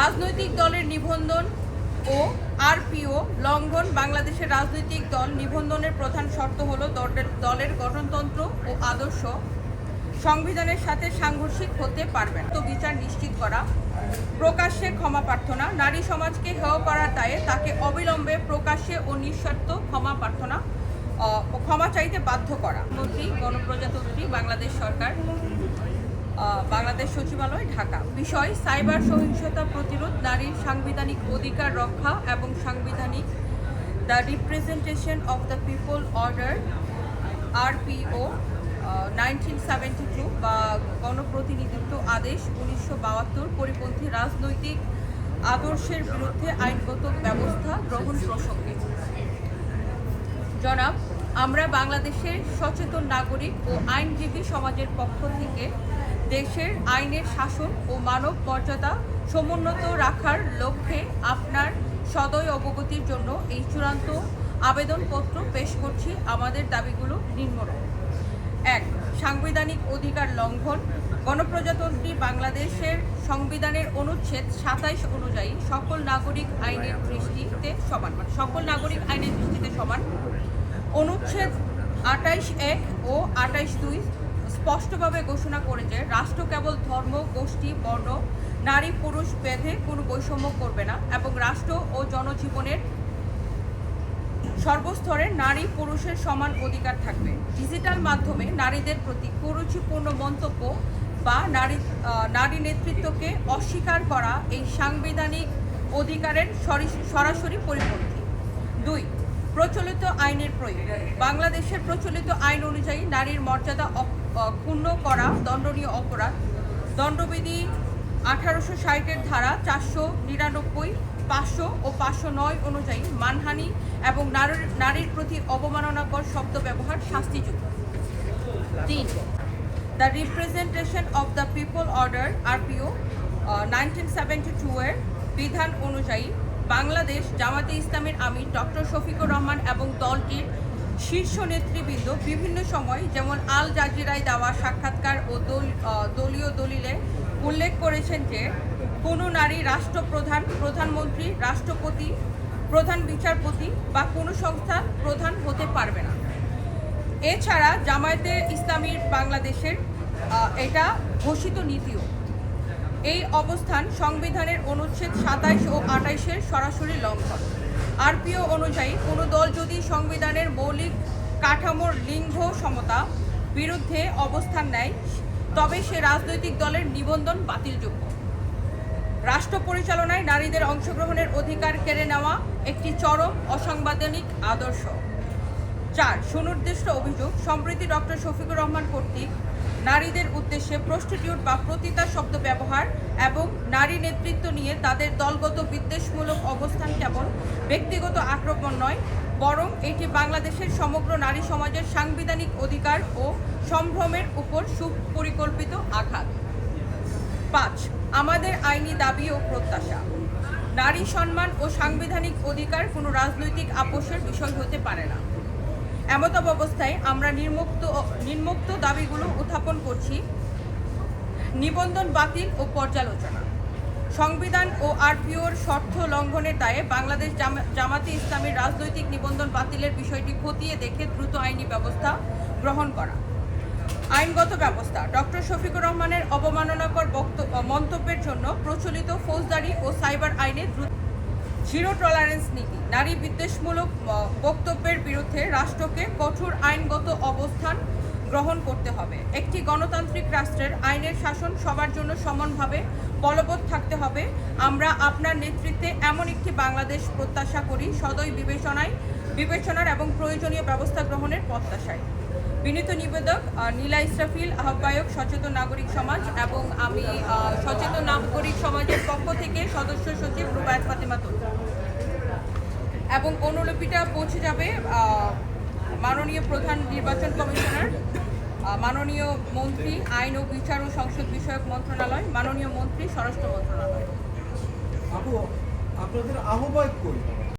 রাজনৈতিক দলের নিবন্ধন ও আরপিও লঙ্ঘন বাংলাদেশের রাজনৈতিক দল নিবন্ধনের প্রধান শর্ত হল দলের- দলের গঠনতন্ত্র ও আদর্শ সংবিধানের সাথে সাংঘর্ষিক হতে পারবে তো বিচার নিশ্চিত করা, প্রকাশ্যে ক্ষমা প্রার্থনা, নারী সমাজকে হেয় করার দায়ে তাকে অবিলম্বে প্রকাশ্যে ও নিঃশর্ত ক্ষমা প্রার্থনা ক্ষমা চাইতে বাধ্য করা। মন্ত্রী গণপ্রজাতন্ত্রী, বাংলাদেশ সরকার বাংলাদেশ সচিবালয়, ঢাকা। বিষয়, সাইবার সহিংসতা প্রতিরোধ, নারীর সাংবিধানিক অধিকার রক্ষা এবং সাংবিধানিক the representation of the people order, RPO nineteen seventy two বা গণপ্রতিনিধিত্ব আদেশ উনিশশো বাহাত্তর পরিপন্থী রাজনৈতিক আদর্শের বিরুদ্ধে আইনগত ব্যবস্থা গ্রহণ প্রসঙ্গে। জনাব আমরা বাংলাদেশের সচেতন নাগরিক ও আইনজীবী সমাজের পক্ষ থেকে দেশের আইনের শাসন ও মানব মর্যাদা সমুন্নত রাখার লক্ষ্যে আপনার সদয় অবগতির জন্য এই চূড়ান্ত আবেদনপত্র পেশ করছি। আমাদের দাবিগুলো নিম্নরূপ। এক, সাংবিধানিক অধিকার লঙ্ঘন। গণপ্রজাতন্ত্রী বাংলাদেশের সংবিধানের অনুচ্ছেদ সাতাইশ অনুযায়ী সকল নাগরিক আইনের দৃষ্টিতে সমান মানে সকল নাগরিক আইনের দৃষ্টিতে সমান। অনুচ্ছেদ আটাইশ এক ও আটাইশ দুই স্পষ্টভাবে ঘোষণা করে যে রাষ্ট্র কেবল ধর্ম, গোষ্ঠী, বর্ণ, নারী, পুরুষ বেঁধে কোনো বৈষম্য করবে না এবং রাষ্ট্র ও জনজীবনের সর্বস্তরে নারী, পুরুষের সমান অধিকার থাকবে। ডিজিটাল মাধ্যমে নারীদের প্রতি কুরুচিপূর্ণ মন্তব্য বা নারী নারী নেতৃত্বকে অস্বীকার করা এই সাংবিধানিক অধিকারের সরি- সরাসরি পরিপন্থী। দুই প্রচলিত আইনের প্রয়োগ। বাংলাদেশের প্রচলিত আইন অনুযায়ী নারীর মর্যাদা অপ- আহ, ক্ষুণ্ণ করা দণ্ডনীয় অপরাধ। দণ্ডবিধি আঠারোশো ষাটের ধারা চারশো নিরানব্বই পাঁচশো ও পাঁচশো নয় অনুযায়ী মানহানি এবং নারীর নারীর প্রতি অবমাননাকর শব্দ ব্যবহার শাস্তিযুক্ত। তিন the representation of the people order RPO nineteen seventy two এর বিধান অনুযায়ী বাংলাদেশ জামাতে ইসলামের আমির ডক্টর শফিকুর রহমান এবং দলটির শীর্ষ নেতৃবৃন্দ বিভিন্ন সময় যেমন আল জাজিরায় দেওয়া সাক্ষাৎকার ও দল দলীয় দলিলে উল্লেখ করেছেন যে, কোনো নারী রাষ্ট্রপ্রধান, প্রধানমন্ত্রী, রাষ্ট্রপতি, প্রধান বিচারপতি বা কোনো সংস্থার প্রধান হতে পারবে না। এছাড়া জামায়াতে ইসলামীর বাংলাদেশের এটা ঘোষিত নীতিও। এই অবস্থান সংবিধানের অনুচ্ছেদ সাতাইশ ও আটাইশের সরাসরি লঙ্ঘন। আরপিও অনুযায়ী, কোনো দল যদি সংবিধানের মৌলিক কাঠামোর লিঙ্গ সমতা বিরুদ্ধে অবস্থান নেয়, তবে সে রাজনৈতিক দলের নিবন্ধন বাতিলযোগ্য। রাষ্ট্র পরিচালনায় নারীদের অংশগ্রহণের অধিকার কেড়ে নেওয়া একটি চরম অসাংবিধানিক আদর্শ। চার, সুনির্দিষ্ট অভিযোগ, সম্প্রতি ডক্টর শফিকুর রহমান কর্তৃক নারীদের উদ্দেশ্যে প্রস্টিটিউট বা প্রতিতা শব্দ ব্যবহার এবং নারী নেতৃত্ব নিয়ে তাদের দলগত বিদ্বেষমূলক অবস্থান কেবল ব্যক্তিগত আক্রমণ নয়, বরং এটি বাংলাদেশের সমগ্র নারী সমাজের সাংবিধানিক অধিকার ও সম্ভ্রমের উপর সুপরিকল্পিত আঘাত। পাঁচ, আমাদের আইনি দাবি ও প্রত্যাশা। নারী সম্মান ও সাংবিধানিক অধিকার কোনো রাজনৈতিক আপোষের বিষয় হতে পারে না। এমত অবস্থায় আমরা নির্মুক্ত নির্মুক্ত দাবিগুলো উত্থাপন করছি। নিবন্ধন বাতিল ও পর্যালোচনা। সংবিধান ও আরপিওর শর্ত লঙ্ঘনের দায়ে বাংলাদেশ জামা- জামাতে ইসলামের রাজনৈতিক নিবন্ধন বাতিলের বিষয়টি খতিয়ে দেখে দ্রুত আইনি ব্যবস্থা গ্রহণ করা। আইনগত ব্যবস্থা ডক্টর শফিকুর রহমানের অবমাননাকর বক্তব্য মন্তব্যের জন্য প্রচলিত ফৌজদারি ও সাইবার আইনে দ্রুত জিরো টলারেন্স নীতি। নারী বিদ্বেষমূলক বক্তব্যের বিরুদ্ধে রাষ্ট্রকে কঠোর আইনগত অবস্থান গ্রহণ করতে হবে। একটি গণতান্ত্রিক রাষ্ট্রের আইনের শাসন সবার জন্য সমানভাবে বলবৎ থাকতে হবে। আমরা আপনার নেতৃত্বে এমন একটি বাংলাদেশ প্রত্যাশা করি, সদয় বিবেচনায়, বিবেচনার এবং প্রয়োজনীয় ব্যবস্থা গ্রহণের প্রত্যাশায়। বিনীত নিবেদক নীলা ইসরাফিল, আহ্বায়ক, সচেতন নাগরিক সমাজ এবং আমি সচেতন নাগরিক সমাজের পক্ষ থেকে সদস্য সচিব রুবায়ত ফাতেমা এবং অনুলিপিটা পৌঁছে যাবে মাননীয় প্রধান নির্বাচন কমিশনার মাননীয় মন্ত্রী, আইন ও বিচার ও সংসদ বিষয়ক মন্ত্রণালয়, মাননীয় মন্ত্রী, স্বরাষ্ট্র মন্ত্রণালয়। আপু আপনাদের আহ্বায়ক কই?